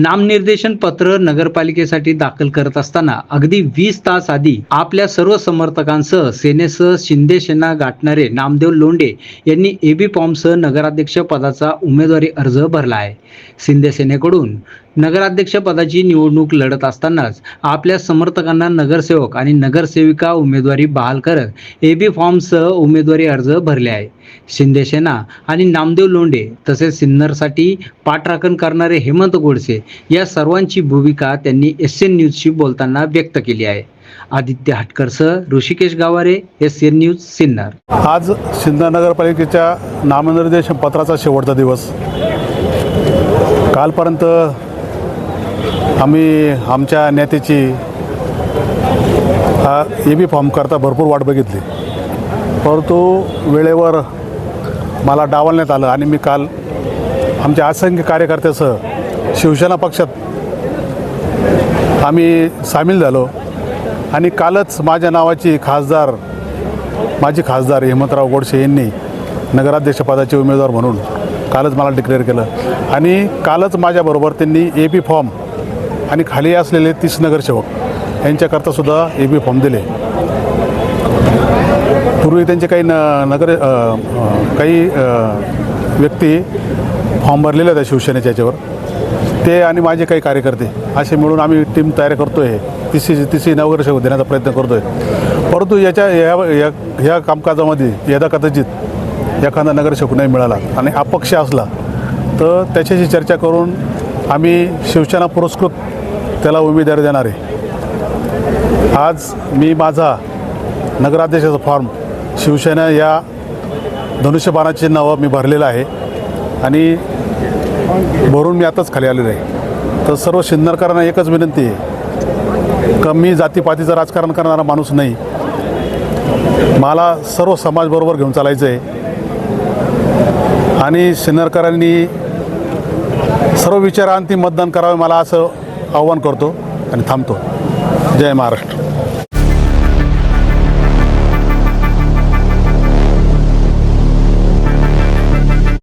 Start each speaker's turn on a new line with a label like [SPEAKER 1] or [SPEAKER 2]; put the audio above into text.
[SPEAKER 1] नामनिर्देशन पत्र नगरपालिकेसाठी दाखल करत असताना अगदी वीस तास आधी आपल्या सर्व समर्थकांसह सेनेसह शिंदे सेना गाठणारे नामदेव लोंडे यांनी एबी फॉर्मसह नगराध्यक्ष पदाचा उमेदवारी अर्ज भरला आहे. शिंदे सेनेकडून नगराध्यक्ष पदाची निवडणूक लढत असतानाच आपल्या समर्थकांना नगरसेवक आणि नगरसेविका उमेदवारी बहाल करत एबी फॉर्मसह उमेदवारी अर्ज भरले आहे शिंदे सेना आणि नामदेव लोंढे तसेच सिन्नरसाठी पाठराखण करणारे हेमंत गोडसे या सर्वांची भूमिका त्यांनी एस एन न्यूजशी बोलताना व्यक्त केली आहे. Aditya हटकरसह Rishikesh Gaware S N news Sinnar.
[SPEAKER 2] आज सिन्नर नगरपालिकेच्या नामनिर्देशन पत्राचा शेवटचा दिवस. कालपर्यंत आम्ही आमच्या नेत्याची हा ए बी फॉर्म करता भरपूर वाट बघितली. परंतु वेळेवर मला डावलण्यात आलं आणि मी काल आमच्या असंख्य कार्यकर्त्यासह शिवसेना पक्षात आम्ही सामील झालो. आणि कालच माझ्या नावाची खासदार माजी खासदार हेमंतराव गोडसे यांनी नगराध्यक्षपदाचे उमेदवार म्हणून कालच मला डिक्लेअर केलं. आणि कालच माझ्याबरोबर त्यांनी ए बी फॉर्म आणि खाली असलेले तीस नगरसेवक यांच्याकरता सुद्धा ए बी फॉर्म दिले. पूर्वी त्यांचे काही न नगर काही व्यक्ती फॉर्म भरलेले होत्या शिवसेनेच्या याच्यावर. ते आणि माझे काही कार्यकर्ते असे मिळून आम्ही टीम तयार करतो आहे तिसरी तिसरी नगरसेवक देण्याचा प्रयत्न करतो आहे परंतु याच्या या या ह्या कामकाजामध्ये यदा कदाचित एखादा नगरसेवक नाही मिळाला आणि अपक्ष असला तर त्याच्याशी चर्चा करून आम्ही शिवसेना पुरस्कृत त्याला उमेदवारी देणार आहे. आज मी माझा नगराध्यक्षाचा फॉर्म शिवसेना या धनुष्यबाणाचे नावं मी भरलेलं आहे. आणि भरून मी आताच खाली आलेलो आहे. तर सर्व शिंदरकरांना एकच विनंती आहे. का मी जातीपातीचं राजकारण करणारा माणूस नाही. मला सर्व समाजबरोबर घेऊन चालायचं आहे आणि सिन्नरकरांनी सर्व विचारांती मतदान करावे मला असं आव्हान करतो आणि थांबतो. जय महाराष्ट्र.